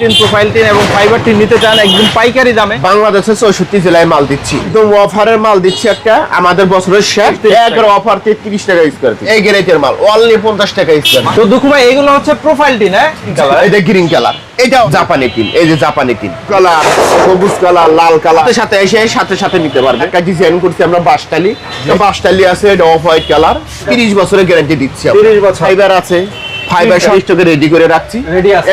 Tin profile tin এবং fibre tin নিতে চান একদম পাইকারি দামে। বাংলাদেশের চৌষট্টি জেলায় মাল দিচ্ছি। একদম অফারের মাল দিচ্ছি একটা আমাদের বছরের শেষ একের অফার তেত্রিশ টাকা স্কোয়ার ফিট এই গ্রেটের মাল অনলি পঞ্চাশ টাকা স্কোয়ার তো দুঃখ ভাই এগুলো হচ্ছে প্রোফাইল টিন হ্যাঁ? এটা গ্রিন কালার এটাও। জাপানি টিন এই যে জাপানি টিন। কালার সবুজ কালার লাল কালার সাথে এসে সাথে সাথে নিতে পারবে। একটা ডিজাইন করছি আমরা বাসটালি তো বাসটালি আছে এটা অফ হোয়াইট কালার তিরিশ বছরের গ্যারান্টি দিচ্ছি 30 বছর। ফাইবার আছে। ফাইবার রেডি করে রাখছি। Ready আছে।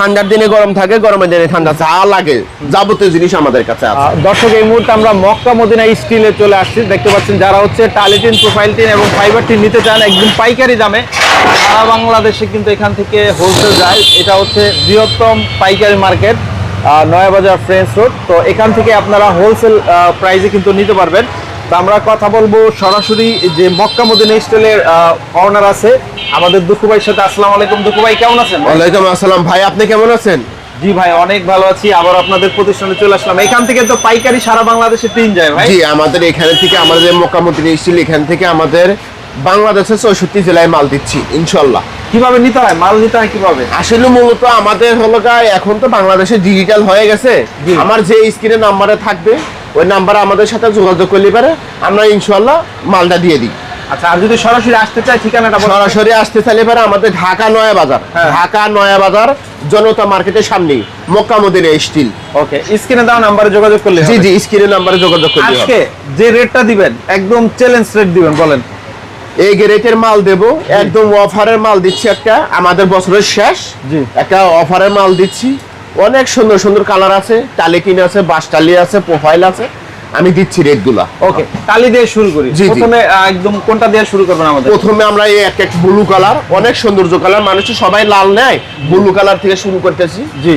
ঠান্ডার দিনে গরম থাকে, গরমের দিনে ঠান্ডা যা লাগে, যাবতীয় জিনিস আমাদের কাছে আছে। দর্শক, এই মুহূর্তে আমরা মক্কা মদিনা স্টিলে চলে আসছি। দেখতে পাচ্ছেন যারা হচ্ছে টালিটিন, প্রোফাইল টিন এবং ফাইবার টিন নিতে চান, একদম পাইকারি দামে। সারা বাংলাদেশে কিন্তু এখান থেকে হোলসেল যায়। এটা হচ্ছে বৃহত্তম পাইকারি মার্কেট নয়াবাজার ফ্রেন্স রোড। তো এখান থেকে আপনারা হোলসেল প্রাইসে কিন্তু নিতে পারবেন। তো আমরা কথা বলব সরাসরি যে মক্কা মদিনা স্টিলের অনার আছে। আমাদের দুঃখু ভাইয়ের সাথে আসসালামু আলাইকুম দুঃখু ভাই কেমন আছেন? ওয়ালাইকুম আসসালাম। ভাই আপনি কেমন আছেন? জি ভাই অনেক ভালো আছি। আবার আপনাদের প্রতিষ্ঠানে চলে আসলাম। এখান থেকে তো পাইকারি সারা বাংলাদেশে টিন যায় ভাই। জি আমাদের এখানে থেকে আমাদের মোকামতি স্টিল এখান থেকে আমাদের বাংলাদেশের চৌষট্টি জেলায় মাল দিচ্ছি ইনশাল্লাহ কীভাবে নিতে হয়? মাল নিতে হয় কীভাবে? আসলে মূলত আমাদের হলো এখন তো বাংলাদেশে ডিজিটাল হয়ে গেছে। আমার যে স্ক্রিনে নাম্বারে থাকবে ওই নাম্বারে আমাদের সাথে যোগাযোগ করলে পারে আমরা ইনশাল্লাহ মালটা দিয়ে দিই। আচ্ছা আর যদি সরাসরি আসতে চাই ঠিকানাটা সরাসরি আসতে চাইলে পারে আমাদের ঢাকা নয়া বাজার। হ্যাঁ। ঢাকা নয়া বাজার জনতা মার্কেটের সামনেই মক্কা মদিনা স্টিল। ওকে স্ক্রিনে দাও নাম্বারে যোগাযোগ করলে জি। জি স্ক্রিনে নাম্বারে যোগাযোগ করলে আজকে যে রেটটা দিবেন একদম চ্যালেঞ্জ রেট দিবেন বলেন। এই গ্রেটের মাল দেব একদম অফারের মাল দিচ্ছি একটা আমাদের বছরের শেষ। জি। একটা অফারের মাল দিচ্ছি। অনেক সুন্দর সুন্দর কালার আছে টালিকিন আছে বাস টালি আছে প্রোফাইল আছে। আমি দিচ্ছি রেটগুলা। ওকে টালি দিয়ে শুরু করি। প্রথমে একদম কোনটা দিয়ে শুরু করবেন আমাদের? প্রথমে আমরা এই এক এক ব্লু কালার অনেক সৌন্দর্য কালার মানুষ সবাই লাল নেয় ব্লু কালার থেকে শুরু করতেছি। জি।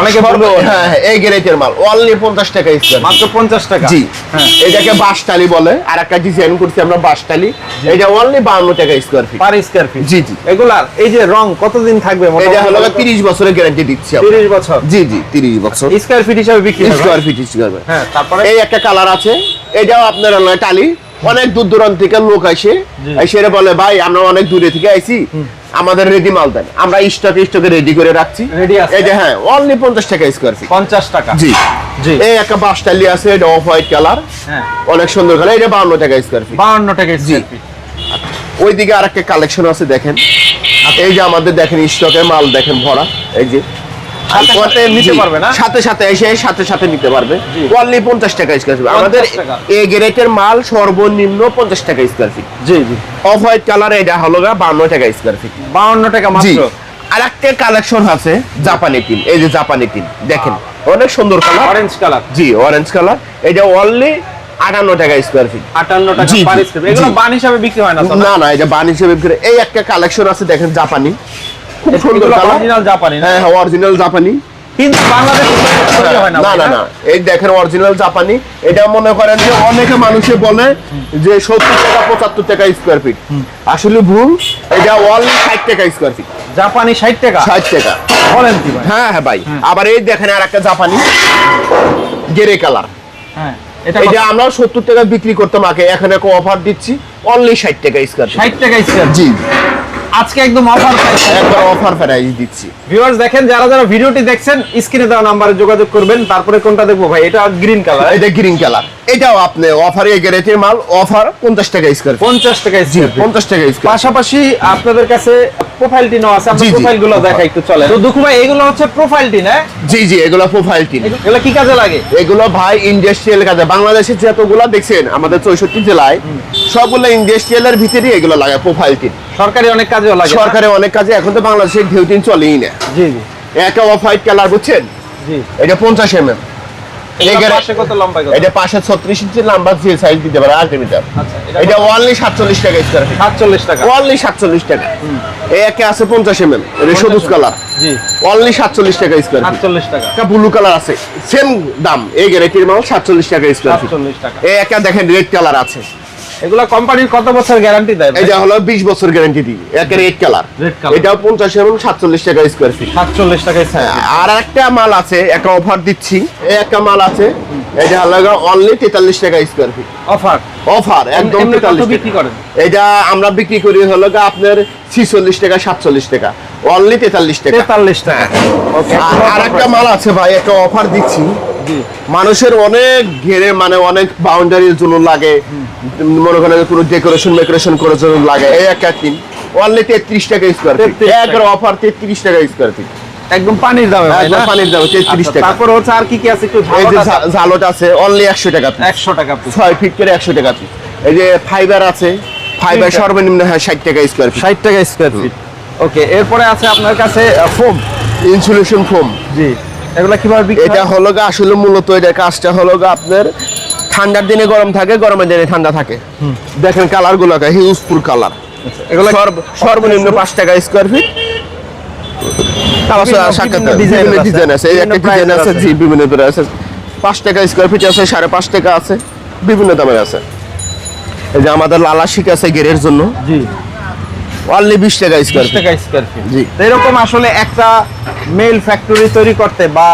অনেকে বলবে হ্যাঁ হ্যাঁ, এই মাল অনলি পঞ্চাশ টাকা স্কোয়ার মাত্র পঞ্চাশ টাকা? জি। হ্যাঁ। এটাকে বাসটালি বলে আর একটা ডিজাইন করছি আমরা বাসটালি এটা অনলি বাউন্ন টাকা square feet per square feet জি জি। এগুলার এই যে রং কতদিন থাকবে এটা হলো তিরিশ বছরের গ্যারান্টি দিচ্ছি আমরা। বছর? জি জি তিরিশ বছর। স্কয়ার ফিট হিসাবে বিক্রি? স্কোয়ার ফিট স্কোয়ার হ্যাঁ তারপরে? এই একটা কালার আছে এটাও আপনার টালি। অনেক দূর দূরান্ত থেকে লোক আসে। এসে বলে ভাই আমরা অনেক দূরে থেকে আইছি। আমাদের রেডি মাল দেন। আমরা স্টক স্টকে রেডি করে রাখছি। রেডি আছে? এই যে হ্যাঁ অনলি পঞ্চাশ টাকা স্কোয়ার ফিট পঞ্চাশ টাকা। জি। জি। এই একটা আছে এটা অফ হোয়াইট কালার হ্যাঁ। অনেক সুন্দর কালার এটা বাউন্ন টাকা স্কোয়ার ফিট বাউন্ন টাকা স্কয়ার ফিট ওইদিকে আর একটা কালেকশন আছে দেখেন। এই যে আমাদের দেখেন স্টকে মাল দেখেন ভরা। এই যে নিতে পারবে না? সাথে সাথে এসে সাথে সাথে নিতে পারবে। অনলি পঞ্চাশ টাকা স্কোয়ার ফিট আমাদের এ গ্রেটের মাল সর্বনিম্ন পঞ্চাশ টাকা স্কোয়ার ফিট জি জি। অফ হোয়াইট কালার এটা হলো গা বান্ন টাকা স্কোয়ার ফিট বাউন্ন টাকা মাত্র। আর একটা কালেকশন আছে জাপানি টিন এই যে জাপানি টিন দেখেন অনেক সুন্দর কালার অরেঞ্জ কালার জি অরেঞ্জ কালার এটা অনলি আটান্ন টাকা স্কোয়ার ফিট আটান্ন টাকা এগুলো বান হিসাবে বিক্রি হয় না না? না এটা বান হিসেবে বিক্রি করে। এই একটা কালেকশন আছে দেখেন জাপানি খুব সুন্দর অরিজিনাল জাপানি হ্যাঁ হ্যাঁ অরিজিনাল জাপানি কিন্তু বাংলাদেশে হয় না না ভাই, না এই দেখেন অরিজিনাল জাপানি এটা মনে করেন যে অনেকে মানুষে বলে যে সত্তর টাকা পঁচাত্তর টাকা স্কোয়ার ফিট আসলে ভুল এটা অনলি ষাট টাকা স্কোয়ার ফিট জাপানি ষাট টাকা? ষাট টাকা। বলেন কি ভাই? হ্যাঁ হ্যাঁ ভাই। আবার এই দেখেন আর একটা জাপানি গেরে কালার হ্যাঁ এটা আমরা সত্তর টাকা বিক্রি করতাম আগে এখন একটা অফার দিচ্ছি অনলি ষাট টাকা স্কোয়ার ফিট ষাট টাকা স্কয়ার জি। আজকে একদম অফার একবার অফার প্রাইস দিচ্ছি। ভিউয়ার্স দেখেন যারা যারা ভিডিওটি দেখছেন স্ক্রিনে দেওয়া নম্বরে যোগাযোগ করবেন। তারপরে কোনটা দেখব ভাই? এটা গ্রিন কালার এটা গ্রিন কালার এটাও আপনি অফারে গ্যারেটের মাল অফার পঞ্চাশ টাকা স্কোয়ার ফিট পঞ্চাশ টাকা জি স্কয়ার পঞ্চাশ টাকা স্কয়ার পাশাপাশি আপনাদের কাছে প্রোফাইল টিন আছে আমরা জি, জি। গুলো দেখা একটু চলে তো দুঃখু ভাই এগুলো হচ্ছে প্রোফাইল টিন হ্যাঁ জি জি এগুলো প্রোফাইল টিন এগুলো কি কাজে লাগে? এগুলো ভাই ইন্ডাস্ট্রিয়াল কাজে। বাংলাদেশের যতগুলো দেখছেন আমাদের চৌষট্টি জেলায় সবগুলো ইন্ডাস্ট্রিয়ালের ভিতরে এগুলো লাগে প্রোফাইল টিন সরকারি অনেক কাজেও লাগে না? সরকারের অনেক কাজে এখন তো বাংলাদেশের ঢেউ টিন চলেই না। জি জি। একটা অফ হোয়াইট কালার বুঝছেন? জি। এটা পঞ্চাশ এম এম এটা পাশে কত লম্বা কত? এটা পাশে ছত্রিশ ইঞ্চি নাম্বার যে সাইজ দিতে পারে আলটিমিটার আচ্ছা এটা সাতচল্লিশ টাকা স্কোয়ার ফিট সাতচল্লিশ টাকা। অনলি সাতচল্লিশ টাকা। এই একে আছে পঞ্চাশ এম এম এটা সবুজ কালার অনলি সাতচল্লিশ টাকা স্কোয়ার সাতচল্লিশ টাকা। ব্লু কালার আছে সেম দাম। এই গ্যারেটির মাল সাতচল্লিশ টাকা স্কোয়ার ফিট এই দেখেন রেড কালার আছে। এগুলা কোম্পানির কত বছর গ্যারান্টি দেয়? এটা হলো বিশ বছর গ্যারান্টি দিই। একটা রেড কালার। এটাও পঞ্চাশ এবং সাতচল্লিশ টাকা স্কোয়ার ফিট সাতচল্লিশ টাকা আর একটা মাল আছে একটা অফার দিচ্ছি। একটা মাল আছে এটা হলো অনলি তেতাল্লিশ টাকা স্কোয়ার ফিট অফার অফার একদম এমনি কত তেতাল্লিশ বিক্রি করেন? এটা আমরা বিক্রি করি হলো আপনার ছিচল্লিশ টাকা সাতচল্লিশ টাকা। অনলি তেতাল্লিশ টাকা। তেতাল্লিশ টাকা। আর- আর একটা মাল আছে ভাই একটা অফার দিচ্ছি। মানুষের অনেক ঘেরে মানে অনেক বাউন্ডারির জন্য লাগে মনে করেন কোনো ডেকোরেশন মেকোরেশন করার জন্য লাগে। এই একটা টিন অনলি তেত্রিশ টাকা স্কোয়ার ফিট 33 টাকা। একবার অফার তেত্রিশ টাকা স্কোয়ার ফিট একদম পানির দামে একদম পানির দামে 33 টাকা। তারপর হচ্ছে আর কি কি আছে একটু এই যে ঝা- আছে অনলি একশো টাকা piece। একশো টাকা পিস ছয় ফিট করে একশো টাকা এই যে ফাইবার আছে ফাইবার সর্বনিম্ন হয় ষাট টাকা স্কোয়ার ফিট ষাট টাকা স্কোয়ার ফিট ওকে এরপরে আছে আপনার কাছে ফোম ইনসুলেশন ফোম জি। এগুলা কীভাবে এটা হলো আসলে মূলত এটার কাজটা হলো আপনার ঠান্ডার দিনে গরম থাকে গরমের দিনে ঠান্ডা থাকে। দেখেন কালারগুলো হিউজফুল কালার এগুলা সর্বনিম্ন পাঁচ টাকা স্কোয়ার ফিট। ডিজাইন আছে। একটা ডিজাইন আছে। জি বিভিন্ন আছে। পাঁচ টাকা স্কোয়ার ফিট আছে সাড়ে পাঁচ টাকা আছে বিভিন্ন দামের আছে। এই যে আমাদের লালা শিক আছে গেরের জন্য। জি। অনলি বিশ টাকা স্কোয়ার বিশ টাকা স্কোয়ার ফিট জি। এরকম আসলে একটা মেল ফ্যাক্টরি তৈরি করতে বা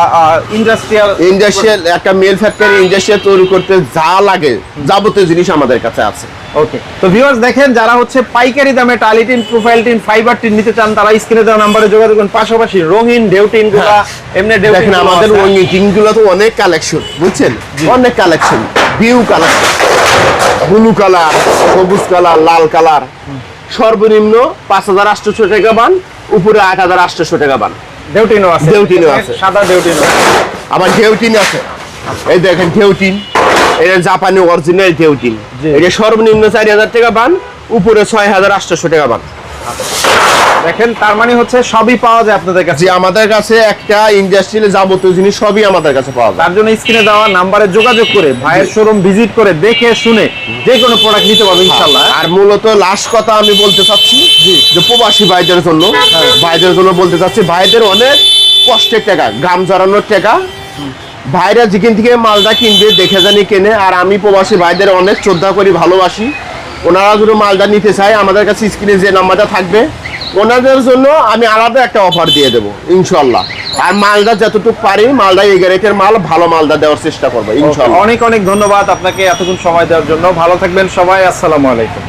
ইন্ডাস্ট্রিয়াল ইন্ডাস্ট্রিয়াল একটা মেল ফ্যাক্টরি ইন্ডাস্ট্রিয়াল তৈরি করতে যা লাগে যাবতীয় জিনিস আমাদের কাছে আছে। ওকে তো ভিউয়ার্স দেখেন যারা হচ্ছে পাইকারি দামে টালিটিন প্রোফাইল টিন ফাইবার টিন নিতে চান তারা স্ক্রিনে দেওয়া নাম্বারে যোগাযোগ করুন। পাশাপাশি রঙিন ঢেউটিনগুলা এমনি ঢেউটিন দেখেন আমাদের ওই গুলো তো অনেক কালেকশন বুঝছেন? অনেক collection view collection blue colour সবুজ কালার লাল কালার সর্বনিম্ন পাঁচ হাজার আটশোশো টাকা বান উপরে আট হাজার আটশোশো টাকা বান। ঢেউটিনও আছে। ঢেউটিনও আছে। সাদা ঢেউটিনও আছে। আবার ঢেউটিন আছে। এই দেখেন ঢেউটিন এটা জাপানি অরিজিনাল ঢেউটিন এটা সর্বনিম্ন চারি হাজার টাকা বান উপরে ছয় হাজার আটশোশো টাকা বান। দেখেন তার মানে হচ্ছে সবই পাওয়া যায় আপনাদের কাছে। আমাদের কাছে একটা ইন্ডাস্ট্রিয়াল যাবতীয় জিনিস সবই আমাদের কাছে পাওয়া যায়। তার জন্য স্ক্রিনে দেওয়া নাম্বারে যোগাযোগ করে ভাইয়ের শোরুম ভিজিট করে দেখে শুনে যে কোনো প্রোডাক্ট নিতে পারবে ইনশাল্লাহ আর মূলত লাস্ট কথা আমি বলতে চাচ্ছি যে প্রবাসী ভাইদের জন্য ভাইদের জন্য বলতে চাচ্ছি ভাইদের অনেক কষ্টের টাকা গ্রাম জড়ানোর টাকা। ভাইরা যেখান থেকে মালটা কিনবে দেখে জানি কেনে আর আমি প্রবাসী ভাইদের অনেক শ্রদ্ধা করি ভালোবাসি। ওনারা যদি মালটা নিতে চায় আমাদের কাছে স্ক্রিনে যে নাম্বারটা থাকবে ওনাদের জন্য আমি আলাদা একটা অফার দিয়ে দেবো ইনশাল্লাহ। আর মালদা যতটুকু পারি মালদা এগারেটের মাল ভালো মালদা দেওয়ার চেষ্টা করব ইনশাল্লাহ। অনেক অনেক ধন্যবাদ আপনাকে এতক্ষণ সময় দেওয়ার জন্য। ভালো থাকবেন সবাই আসসালামু আলাইকুম।